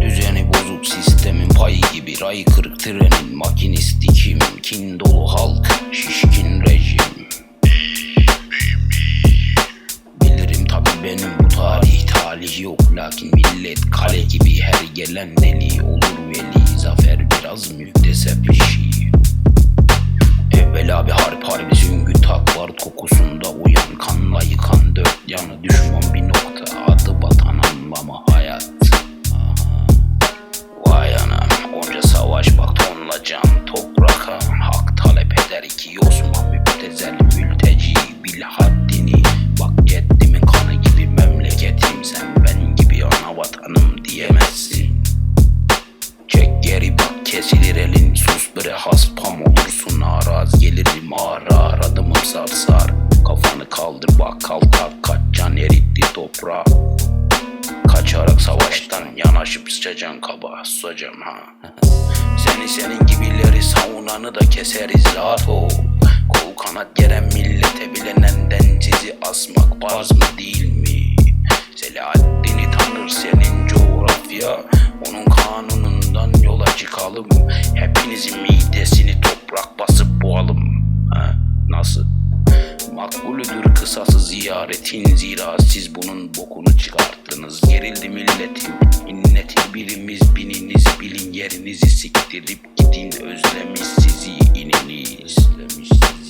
Düzeni bozuk sistemin payı gibi Ray kırık trenin makinisti kim Kin dolu halk şişkin rejim. Bilirim tabi benim bu tarih talih yok. Lakin millet kale gibi her gelen deli Olur veli. Zafer biraz müktesep işi. Evvela bir harp harbi haspam olursun araz gelirim ara aradımım sarsar Kafanı kaldır bak kaltak kaç can eritti toprağı Kaçarak savaştan yanaşıp sıçacan kaba susacağım ha. Seni senin gibileri savunanı da keseriz rahat ol. Kol kanat geren millete bilenenden sizi asmak farz mı değil mi? Selahaddin'i tanır senin coğrafya Onun kanunundan yola çıkalım Hepinizin midesini toprak basıp boğalım ha? Nasıl? Makbulüdür kısası ziyaretin zira siz bunun bokunu çıkarttınız Gerildi milletim innetin birimiz bininiz bilin yerinizi siktirip gidin özlemiş sizi ininiz Özlemiş sizi